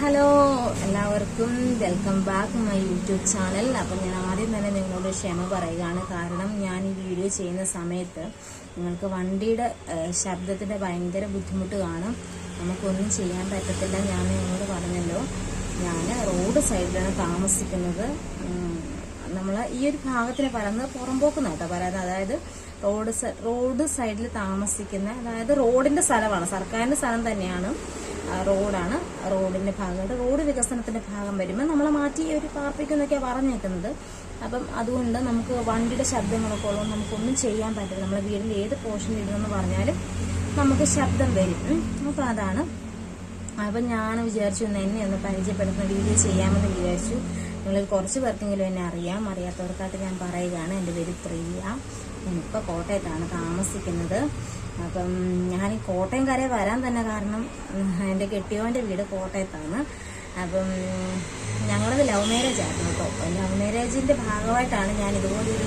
Hello എല്ലാവർക്കും welcome back my YouTube channel അപ്പം ഞാൻ ആദ്യം തന്നെ നിങ്ങളോട് ക്ഷമ പറയുകയാണ്. കാരണം ഞാൻ ഈ വീഡിയോ ചെയ്യുന്ന സമയത്ത് നിങ്ങൾക്ക് വണ്ടിയുടെ ശബ്ദത്തിന്റെ ഭയങ്കര ബുദ്ധിമുട്ട് കാണും. നമുക്കൊന്നും ചെയ്യാൻ പറ്റത്തില്ല. ഞാൻ നിങ്ങളോട് പറഞ്ഞല്ലോ. ഞാൻ റോഡ് സൈഡിലാണ് താമസിക്കുന്നത്. നമ്മൾ ഈ ഒരു ഭാഗത്തിന് പറയുന്നത് പുറമ്പോക്കുന്ന കേട്ടോ പറയുന്നത്. അതായത് റോഡ് റോഡ് സൈഡിൽ താമസിക്കുന്ന അതായത് റോഡിന്റെ സ്ഥലമാണ്. സർക്കാരിന്റെ സ്ഥലം തന്നെയാണ്. റോഡാണ്. റോഡിന്റെ ഭാഗമായിട്ട് റോഡ് വികസനത്തിന്റെ ഭാഗം വരുമ്പോൾ നമ്മളെ മാറ്റി ഒരു പാർപ്പിക്കുന്നൊക്കെയാണ് പറഞ്ഞേക്കുന്നത്. അപ്പം അതുകൊണ്ട് നമുക്ക് വണ്ടിയുടെ ശബ്ദങ്ങളൊക്കെ ഉള്ളത് നമുക്കൊന്നും ചെയ്യാൻ പറ്റില്ല നമ്മളെ വീടിന്റെ ഏത് പോർഷനിൽ ഇടുന്നെന്ന് പറഞ്ഞാലും നമുക്ക് ശബ്ദം വരും. അപ്പം അതാണ് അപ്പം ഞാൻ വിചാരിച്ചു എന്നെ ഒന്ന് പരിചയപ്പെടുത്തുന്ന വീഡിയോ ചെയ്യാമെന്ന് വിചാരിച്ചു. നിങ്ങളിൽ കുറച്ച് പേർക്കെങ്കിലും എന്നെ അറിയാം. അറിയാത്തവർക്കായിട്ട് ഞാൻ പറയുകയാണ്. എന്റെ പേര് പ്രിയ. ഞാനിപ്പോൾ കോട്ടയത്താണ് താമസിക്കുന്നത്. അപ്പം ഞാൻ ഈ കോട്ടയം വരാൻ തന്നെ കാരണം എന്റെ കെട്ടിയോന്റെ വീട് കോട്ടയത്താണ്. അപ്പം ഞങ്ങളത് ലവ് മാരേജ് ആയിരുന്നു കേട്ടോ. ലവ് മാരേജിന്റെ ഭാഗമായിട്ടാണ് ഞാൻ ഇതുപോലൊരു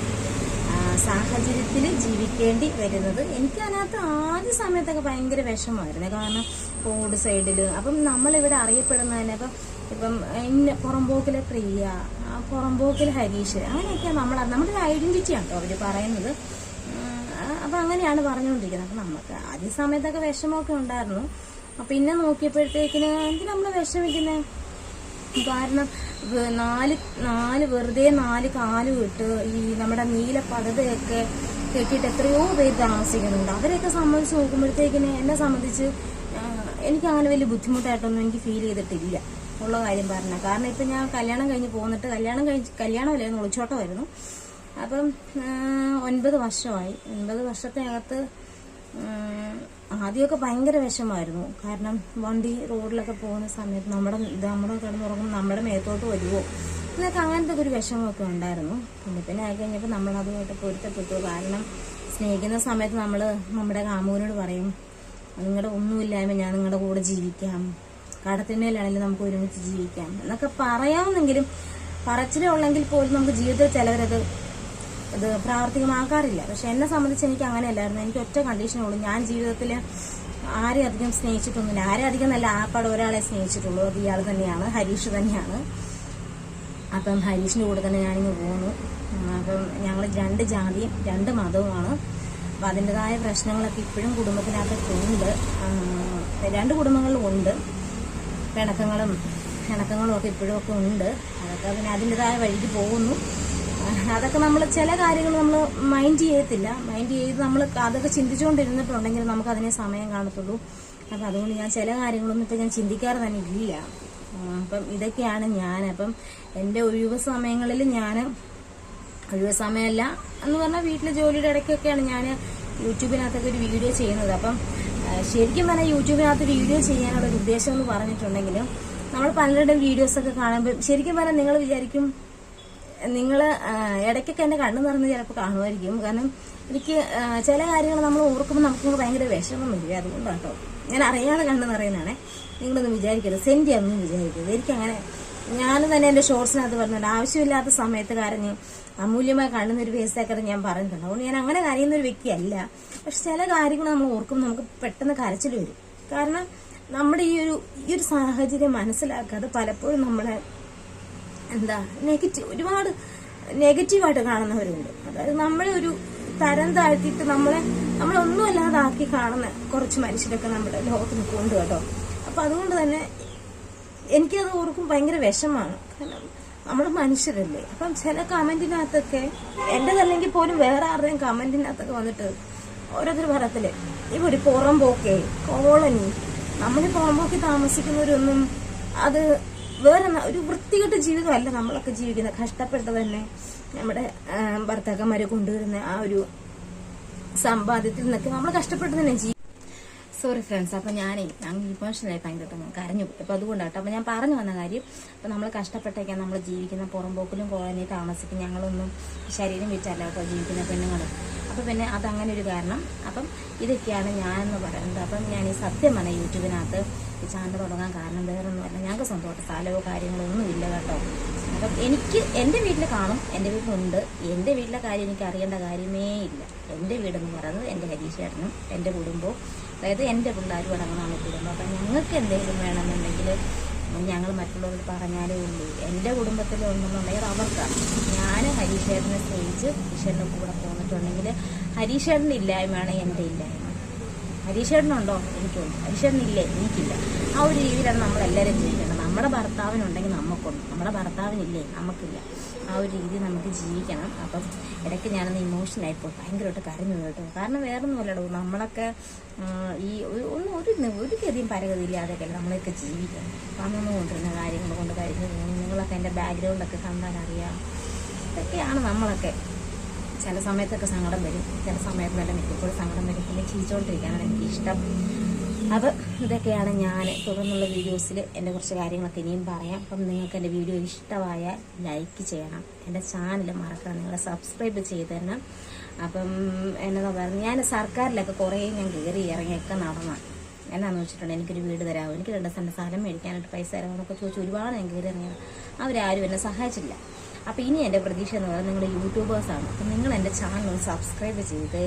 സാഹചര്യത്തിൽ ജീവിക്കേണ്ടി വരുന്നത്. എനിക്ക് അതിനകത്ത് ആദ്യ സമയത്തൊക്കെ ഭയങ്കര വിഷമമായിരുന്നു. കാരണം റോഡ് സൈഡിൽ. അപ്പം നമ്മളിവിടെ അറിയപ്പെടുന്ന തന്നെ ഇപ്പം ഇപ്പം ഇന്ന പുറമ്പോക്കിലെ പ്രിയ ആ പുറമ്പോക്കിലെ ഹരീഷ് അങ്ങനെയൊക്കെയാണ് നമ്മൾ നമ്മുടെ ഒരു ഐഡന്റിറ്റി ആണ് കേട്ടോ അവർ പറയുന്നത്. അപ്പൊ അങ്ങനെയാണ് പറഞ്ഞുകൊണ്ടിരിക്കുന്നത്. അപ്പം നമുക്ക് ആദ്യ സമയത്തൊക്കെ വിഷമമൊക്കെ ഉണ്ടായിരുന്നു. പിന്നെ നോക്കിയപ്പോഴത്തേക്കിന് എന്തിനാ നമ്മൾ വിഷമിക്കുന്നത് കാരണം നാല് നാല് വെറുതെ നാല് കാലും ഇട്ട് ഈ നമ്മുടെ നീല പടതയൊക്കെ കെട്ടിയിട്ട് എത്രയോ പേര് താമസിക്കുന്നുണ്ട്. അവരെയൊക്കെ സംബന്ധിച്ച് നോക്കുമ്പോഴത്തേക്കിന് എന്നെ സംബന്ധിച്ച് എനിക്ക് അങ്ങനെ വലിയ ബുദ്ധിമുട്ടായിട്ടൊന്നും എനിക്ക് ഫീൽ ചെയ്തിട്ടില്ല. ഉള്ള കാര്യം പറഞ്ഞ. കാരണം ഇപ്പം ഞാൻ കല്യാണം കഴിഞ്ഞ് പോന്നിട്ട് കല്യാണം കഴിഞ്ഞ് കല്യാണമല്ലായിരുന്നു ഒളിച്ചോട്ടമായിരുന്നു അപ്പം ഒൻപത് വർഷമായി. ഒൻപത് വർഷത്തിനകത്ത് ആദ്യമൊക്കെ ഭയങ്കര വിഷമായിരുന്നു കാരണം വണ്ടി റോഡിലൊക്കെ പോകുന്ന സമയത്ത് നമ്മുടെ ഇത് നമ്മുടെ കിടന്നുറങ്ങുമ്പോൾ നമ്മുടെ മേത്തോട്ട് വരുമോ എന്നൊക്കെ അങ്ങനത്തെ ഒരു വിഷമമൊക്കെ ഉണ്ടായിരുന്നു. പിന്നെ പിന്നെ ആയി കഴിഞ്ഞപ്പോൾ നമ്മൾ അതുമായിട്ട് പൊരുത്തപ്പെട്ടു. കാരണം സ്നേഹിക്കുന്ന സമയത്ത് നമ്മൾ നമ്മുടെ കാമൂരിനോട് പറയും നിങ്ങളുടെ ഒന്നുമില്ലായ്മ ഞാൻ നിങ്ങളുടെ കൂടെ ജീവിക്കാം. കടത്തിന്മേലാണെങ്കിലും നമുക്ക് ഒരുമിച്ച് ജീവിക്കാം. എന്നൊക്കെ പറയാമെന്നെങ്കിലും പറച്ചിലേ ഉള്ളെങ്കിൽ പോലും നമുക്ക് ജീവിതത്തിൽ ചിലവരത് ഇത് പ്രാവർത്തികമാക്കാറില്ല. പക്ഷെ എന്നെ സംബന്ധിച്ച് എനിക്ക് അങ്ങനെയല്ലായിരുന്നു. എനിക്ക് ഒറ്റ കണ്ടീഷനുള്ളൂ ഞാൻ ജീവിതത്തിൽ ആരെയും അധികം സ്നേഹിച്ചിട്ടൊന്നുമില്ല. ആരെ അധികം നല്ല ആപ്പാട് ഒരാളെ സ്നേഹിച്ചിട്ടുള്ളൂ. അത് ഇയാൾ തന്നെയാണ്. ഹരീഷ് തന്നെയാണ്. അപ്പം ഹരീഷിന്റെ കൂടെ തന്നെ ഞാനിങ്ങ് പോകുന്നു അപ്പം ഞങ്ങൾ രണ്ട് ജാതിയും രണ്ട് മതവുമാണ്. അപ്പം അതിന്റെതായ പ്രശ്നങ്ങളൊക്കെ ഇപ്പോഴും കുടുംബത്തിനകത്തൊക്കെ ഉണ്ട്. രണ്ട് കുടുംബങ്ങളിലും ഉണ്ട്. പിണക്കങ്ങളും ഇണക്കങ്ങളും ഒക്കെ ഇപ്പോഴും ഒക്കെ ഉണ്ട്. അതൊക്കെ പിന്നെ അതിന്റെതായ വഴിക്ക് പോകുന്നു. അതൊക്കെ നമ്മൾ ചില കാര്യങ്ങൾ നമ്മൾ മൈൻഡ് ചെയ്യത്തില്ല. മൈൻഡ് ചെയ്ത് നമ്മൾ അതൊക്കെ ചിന്തിച്ചുകൊണ്ടിരുന്നിട്ടുണ്ടെങ്കിൽ നമുക്ക് അതിനെ സമയം കാണത്തുള്ളൂ. അപ്പം അതുകൊണ്ട് ഞാൻ ചില കാര്യങ്ങളൊന്നും ഇപ്പം ഞാൻ ചിന്തിക്കാറ് തന്നെ ഇല്ല. അപ്പം ഇതൊക്കെയാണ് ഞാൻ. അപ്പം എന്റെ ഒഴിവ് സമയങ്ങളിൽ ഞാൻ ഒഴിവ് സമയമല്ല എന്ന് പറഞ്ഞാൽ വീട്ടിലെ ജോലിയുടെ ഇടയ്ക്കൊക്കെയാണ് ഞാൻ യൂട്യൂബിനകത്തൊക്കെ ഒരു വീഡിയോ ചെയ്യുന്നത്. അപ്പം ശരിക്കും പറഞ്ഞാൽ യൂട്യൂബിനകത്ത് വീഡിയോ ചെയ്യാനുള്ള ഒരു ഉദ്ദേശം എന്ന് പറഞ്ഞിട്ടുണ്ടെങ്കിലും നമ്മൾ പലരുടെയും വീഡിയോസൊക്കെ കാണുമ്പോൾ ശരിക്കും പറഞ്ഞാൽ നിങ്ങൾ വിചാരിക്കും നിങ്ങൾ ഇടയ്ക്കൊക്കെ എന്റെ കണ്ണു നിറഞ്ഞ് ചിലപ്പോൾ കാണുമായിരിക്കും. കാരണം എനിക്ക് ചില കാര്യങ്ങൾ നമ്മൾ ഓർക്കുമ്പോൾ നമുക്ക് ഭയങ്കര വിഷമം വരിക അതുകൊണ്ടാണ് കേട്ടോ ഞാൻ അറിയാതെ കണ്ണു നിറയുന്നതാണേ. നിങ്ങളൊന്നും വിചാരിക്കരുത്. സെൻഡ് ചെയ്യാമെന്നും വിചാരിക്കരുത്. എനിക്കങ്ങനെ ഞാനും തന്നെ എന്റെ ഷോർട്സിനകത്ത് പറഞ്ഞിട്ടുണ്ട്. ആവശ്യമില്ലാത്ത സമയത്ത് കരഞ്ഞ് കാണുന്ന ഒരു വേസ്റ്റാക്കരുത് ഞാൻ പറഞ്ഞിട്ടുണ്ട് അതുകൊണ്ട് ഞാൻ അങ്ങനെ കരയുന്ന ഒരു വ്യക്തിയല്ല. പക്ഷെ ചില കാര്യങ്ങൾ നമ്മൾ ഓർക്കുമ്പോൾ നമുക്ക് പെട്ടെന്ന് കരച്ചിൽ വരും. കാരണം നമ്മുടെ ഈ ഒരു ഈ ഒരു സാഹചര്യം മനസ്സിലാക്കാതെ പലപ്പോഴും നമ്മളെ എന്താ നെഗറ്റീവ് ഒരുപാട് നെഗറ്റീവായിട്ട് കാണുന്നവരുണ്ട്. അതായത് നമ്മളെ ഒരു തരം താഴ്ത്തിയിട്ട് നമ്മളെ നമ്മളൊന്നും അല്ലാതാക്കി കാണുന്ന കുറച്ച് മനുഷ്യരൊക്കെ നമ്മുടെ ലോകത്ത് നിൽക്കുന്നുണ്ട് കേട്ടോ. അപ്പൊ അതുകൊണ്ട് തന്നെ എനിക്കത് ഓർക്കും ഭയങ്കര വിഷമാണ്. കാരണം നമ്മൾ മനുഷ്യരല്ലേ. അപ്പം ചില കമന്റിനകത്തൊക്കെ എന്റെതല്ലെങ്കിൽ പോലും വേറെ ആരുടെയും കമന്റിനകത്തൊക്കെ വന്നിട്ട് ഓരോരുത്തർ പറയത്തില്ലേ പുറം പോക്കേ കോളനി. നമ്മൾ പുറമ്പോക്കി താമസിക്കുന്നവരൊന്നും അത് വേറെ ഒരു വൃത്തികെട്ട ജീവിതമല്ല നമ്മളൊക്കെ ജീവിക്കുന്ന കഷ്ടപ്പെട്ട് തന്നെ നമ്മുടെ ഭർത്താക്കന്മാരെ കൊണ്ടുവരുന്ന ആ ഒരു സമ്പാദ്യത്തിൽ നിന്നൊക്കെ നമ്മൾ കഷ്ടപ്പെട്ട് തന്നെ ജീവിക്കും സോറി ഫ്രണ്ട്സ് അപ്പൊ ഞാനേ ഞാൻ ഇമോഷണലായി ഭയങ്കര കരഞ്ഞു പോയി. അപ്പൊ അതുകൊണ്ടാട്ടോ അപ്പൊ ഞാൻ പറഞ്ഞു വന്ന കാര്യം അപ്പൊ നമ്മൾ കഷ്ടപ്പെട്ടൊക്കെ നമ്മൾ ജീവിക്കുന്ന പുറമ്പോക്കിലും കോളനി താമസിക്കും. ഞങ്ങളൊന്നും ശരീരം വിറ്റല്ല കേട്ടോ ജീവിക്കുന്ന പെണ്ണുങ്ങളും. അപ്പൊ പിന്നെ അതങ്ങനെ ഒരു കാരണം. അപ്പം ഇതൊക്കെയാണ് ഞാനെന്ന് പറയുന്നത്. അപ്പം ഞാൻ ഈ സത്യം പറഞ്ഞ യൂട്യൂബിനകത്ത് ഈ ചാനൽ തുടങ്ങാൻ കാരണം വേറൊന്നുമല്ല ഞങ്ങൾക്ക് സ്വന്തമായിട്ട് സ്ഥലമോ കാര്യങ്ങളോ ഒന്നും ഇല്ല കേട്ടോ. അപ്പം എനിക്ക് എന്റെ വീട്ടിൽ കാണും. എന്റെ വീട്ടിലുണ്ട്. എന്റെ വീട്ടിലെ കാര്യം എനിക്ക് അറിയേണ്ട കാര്യമേ ഇല്ല. എന്റെ വീടെന്ന് പറയുന്നത് എന്റെ ഹരീഷേട്ടനും എന്റെ കുടുംബവും അതായത് എന്റെ പിള്ളേരും അടങ്ങുന്നതാണ് കുടുംബം അപ്പം ഞങ്ങൾക്ക് എന്തെങ്കിലും വേണമെന്നുണ്ടെങ്കിൽ ഞങ്ങൾ മറ്റുള്ളവർ പറഞ്ഞാലേ ഉള്ളൂ. എന്റെ കുടുംബത്തിൽ ഉണ്ടെന്നുണ്ടെങ്കിൽ അവർക്കാണ് ഞാൻ ഹരീഷേട്ടനെ സ്നേഹിച്ച് ഹരീഷേട്ടന്റെ കൂടെ പോന്നിട്ടുണ്ടെങ്കിൽ ഹരീഷേട്ടന്റെ ഇല്ലായ്മയാണ് എന്റെ ഇല്ലായ്മ. ഹരീഷേട്ടനുണ്ടോ? എനിക്കുണ്ട്. ഹരീഷേട്ടനില്ലേ? എനിക്കില്ല. ആ ഒരു രീതിയിലാണ് നമ്മളെല്ലാവരും ജീവിക്കേണ്ടത്. നമ്മുടെ ഭർത്താവിനുണ്ടെങ്കിൽ നമുക്കുണ്ട്. നമ്മുടെ ഭർത്താവിനില്ലേ? നമുക്കില്ല. ആ ഒരു രീതി നമുക്ക് ജീവിക്കണം. അപ്പം ഇടയ്ക്ക് ഞാനൊന്ന് ഇമോഷനായിപ്പോയി ഭയങ്കരമായിട്ട് കരഞ്ഞു കേട്ടോ. കാരണം വേറെ ഒന്നുമല്ലടോ നമ്മളൊക്കെ ആ, ഈ ഒന്നും ഒരു ഒരു ഗതിയും പരഗതിയില്ലാതെയൊക്കെയല്ല നമ്മളൊക്കെ ജീവിക്കണം വന്നു കൊണ്ടിരുന്ന കാര്യങ്ങൾ കൊണ്ട് കഴിഞ്ഞു നിങ്ങളൊക്കെ എന്റെ ബാക്ക്ഗ്രൗണ്ടൊക്കെ കണ്ടാൽ അറിയാം. ഇതൊക്കെയാണ് നമ്മളൊക്കെ. ചില സമയത്തൊക്കെ സങ്കടം വരും. ചില സമയത്ത് നല്ല മിക്കപ്പോഴും സങ്കടം വരും. പിന്നെ ചിരിച്ചുകൊണ്ടിരിക്കാനാണ് എനിക്കിഷ്ടം. അപ്പോൾ ഇതൊക്കെയാണ് ഞാൻ തുടർന്നുള്ള വീഡിയോസിൽ എന്റെ കുറച്ച് കാര്യങ്ങളൊക്കെ ഇനിയും പറയാം. അപ്പം നിങ്ങൾക്ക് എന്റെ വീഡിയോ ഇഷ്ടമായാൽ ലൈക്ക് ചെയ്യണം. എന്റെ ചാനൽ മറക്കണം നിങ്ങൾ സബ്സ്ക്രൈബ് ചെയ്ത് തരണം. അപ്പം എന്നതാ പറയുന്നത്? ഞാൻ സർക്കാരിലൊക്കെ കുറേ ഞാൻ കയറി ഇറങ്ങിയൊക്കെ നടന്നു. എന്നാന്ന് വെച്ചിട്ടുണ്ടെങ്കിൽ എനിക്കൊരു വീട് തരാമോ എനിക്ക് രണ്ട് സെന്റ് സ്ഥലം മേടിക്കാനായിട്ട് പൈസ തരാമോ എന്നൊക്കെ ചോദിച്ചു ഒരുപാട് ഞാൻ കയറി ഇറങ്ങിയത്. അവരാരും എന്നെ സഹായിച്ചില്ല അപ്പോൾ ഇനി എന്റെ പ്രതീക്ഷ എന്ന് പറയുന്നത് നിങ്ങൾ യൂട്യൂബേഴ്സാണ് അപ്പം നിങ്ങൾ എന്റെ ചാനൽ ഒന്ന് സബ്സ്ക്രൈബ് ചെയ്ത്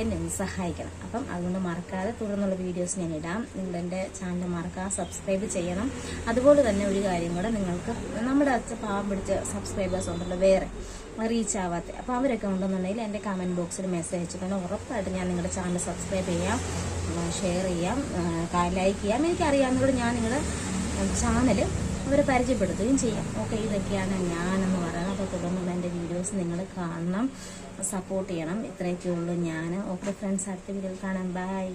എന്നെ ഒന്ന് സഹായിക്കണം. അപ്പം അതുകൊണ്ട് മറക്കാതെ തുടർന്നുള്ള വീഡിയോസ് ഞാൻ ഇടാം. നിങ്ങൾ എന്റെ ചാനൽ മറക്കാതെ സബ്സ്ക്രൈബ് ചെയ്യണം. അതുപോലെ തന്നെ ഒരു കാര്യം കൂടെ നിങ്ങൾക്ക് നമ്മുടെ അച്ഛൻ പാവം പിടിച്ച സബ്സ്ക്രൈബേഴ്സ് ഉണ്ടല്ലോ വേറെ റീച്ച് ആവാത്ത. അപ്പോൾ അവരൊക്കെ ഉണ്ടെന്നുണ്ടെങ്കിൽ എന്റെ കമന്റ് ബോക്സിൽ മെസ്സേജ് അയച്ചിട്ടുണ്ട് ഉറപ്പായിട്ട് ഞാൻ നിങ്ങളുടെ ചാനൽ സബ്സ്ക്രൈബ് ചെയ്യാം. ഷെയർ ചെയ്യാം. ലൈക്ക് ചെയ്യാം. എനിക്കറിയാവുന്നതോട് ഞാൻ നിങ്ങളുടെ ചാനൽ അവരെ പരിചയപ്പെടുത്തുകയും ചെയ്യാം. ഓക്കെ ഇതൊക്കെയാണ് ഞാനെന്ന് പറയുന്നത്. അപ്പോൾ തുടർന്നുള്ള എന്റെ വീഡിയോസ് നിങ്ങൾ കാണണം സപ്പോർട്ട് ചെയ്യണം. ഇത്രയൊക്കെ ഉള്ളൂ ഞാൻ ഓക്കെ ഫ്രണ്ട്സ് അടുത്ത വീഡിയോയിൽ കാണാം. ബൈ